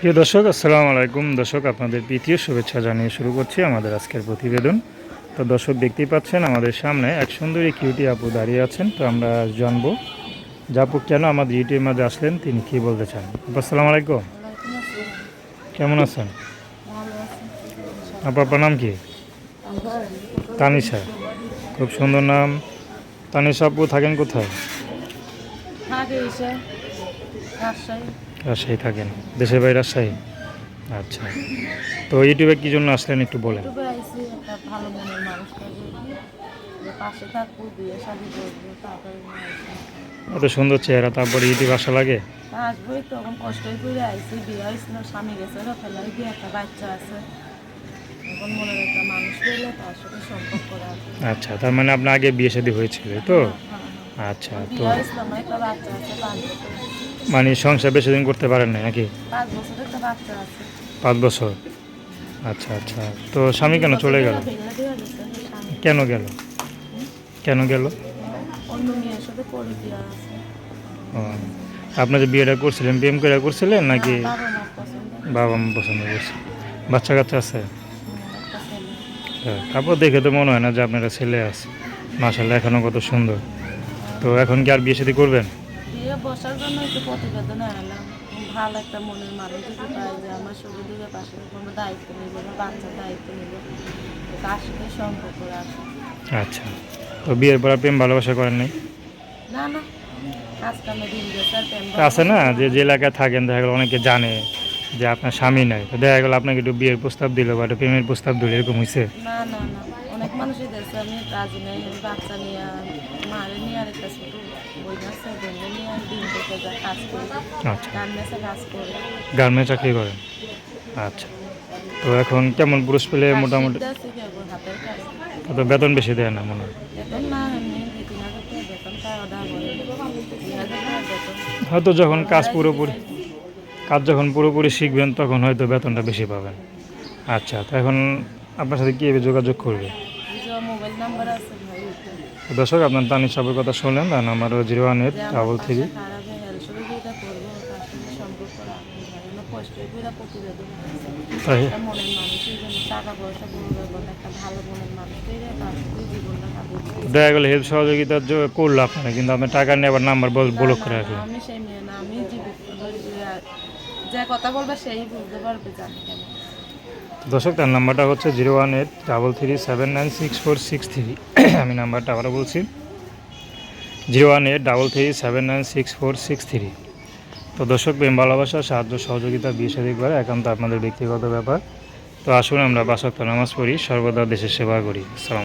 প্রিয় দর্শক, আসসালামু আলাইকুম। দর্শক, আপনাদের প্রীতীয় শুভেচ্ছা জানিয়ে শুরু করছি আমাদের আজকের প্রতিবেদন। তো দর্শক, দেখতেই পাচ্ছেন আমাদের সামনে এক সুন্দরী কিউটি আপু দাঁড়িয়ে আছেন। তো আমরা জানব যে কেন আমাদের ইউটিউবের মাঝে আসলেন, তিনি কি বলতে চান? আসসালামু আলাইকুম। কেমন আছেন? আপু, আপনার নাম কি? তানিশা। খুব সুন্দর নাম। তানিশা আপু, থাকেন কোথায়? রাজশাহী থাকেন। দেশের বাইরে রাজশাহী? আচ্ছা। তো ইউটিউবে কী জন্য আসলেন একটু বলেন। এত সুন্দর চেহারা তারপরে ইউটিউব আসা লাগে? আসবোই তখন কষ্টই করে আইসি বিয়ে হয়েছিল স্বামী গেছে ফেলাই দিয়ে একটা বাচ্চা আছে। এখন মনের একটা মানুষ পেলে তার সাথে সম্পর্ক রাখবে। আচ্ছা তার মানে আপনার আগে বিয়ে শাদী হয়েছিল তো? আচ্ছা তো মানে সংসার বেশি দিন করতে পারেন না নাকি? পাঁচ বছর? আচ্ছা আচ্ছা। তো স্বামী কেন চলে গেল? কেন গেল? কেন গেল? সাথে আপনার যে বিয়েটা করছিলেন প্রেম করে করছিলেন নাকি বাবা মা পছন্দ করছে? বাচ্চা কাচ্চা আছে? হ্যাঁ, তারপর দেখে তো মনে হয় না যে আপনারা ছেলে আছে। মাসাল্লাহ এখনও কত সুন্দর। তো এখন কি আর বিয়ে শাদী করবেন? বসার জন্য একটু প্রতিবেদনে এলাম ভালো একটা মনের মানুষ যদি পাই যে আমার শরীর দিকে পাশে কোনো দায়িত্ব নেব বা বাচ্চার দায়িত্ব নেব তার সাথে সম্পর্ক রাখব আচ্ছা। তো বিয়ের পর প্রেম ভালোবাসা করেন নাই? না না। আছে না? যে যে এলাকায় থাকেন দেখা গেলো অনেকে জানে যে আপনার স্বামী নাই। তো দেখা গেলো আপনাকে একটু বিয়ের প্রস্তাব দিল বা একটু প্রেমের প্রস্তাব দিল এরকম হয়েছে না না না। মানুষই দেখছে আমি রাজি নেই বাচ্চা নিয়ে মারে নিয়ে আর একটা ছোট কাজ কাজ গার্মেন্টস চাকরি করেন আচ্ছা। তো এখন কেমন পুরুষ পেলে মোটামুটি? কাজ কাজ। কত বেতন বেশি দেয় না মনে হয়? হয়তো যখন কাজ পুরোপুরি কাজ যখন পুরোপুরি শিখবেন তখন হয়তো বেতনটা বেশি পাবেন। আচ্ছা তো এখন আপনার সাথে কীভাবে যোগাযোগ করবে? দর্শক আপনার তানির সবের কথা শুনলেন তার number zero one eight double three কষ্ট করে হেল্প সহযোগিতা করল আপনারা কিন্তু আপনার টাকা নিয়ে আবার নাম্বার ব্লক করে রাখলেন যে কথা বলবে সেই বুঝতে পারবে জানি কেন। দর্শক, তার নাম্বারটা হচ্ছে zero one eight double three seven nine six four six three. আমি নাম্বারটা আবারও বলছি, zero one eight double three seven nine six four six three. তো দর্শক, প্রেম, ভালোবাসা, সাহায্য, সহযোগিতা, বিয়ে সাদী করে একান্ত আপনাদের ব্যক্তিগত ব্যাপার। তো আসুন আমরা বাসক্ত নামাজ পড়ি, সর্বদা দেশের সেবা করি। আসসালাম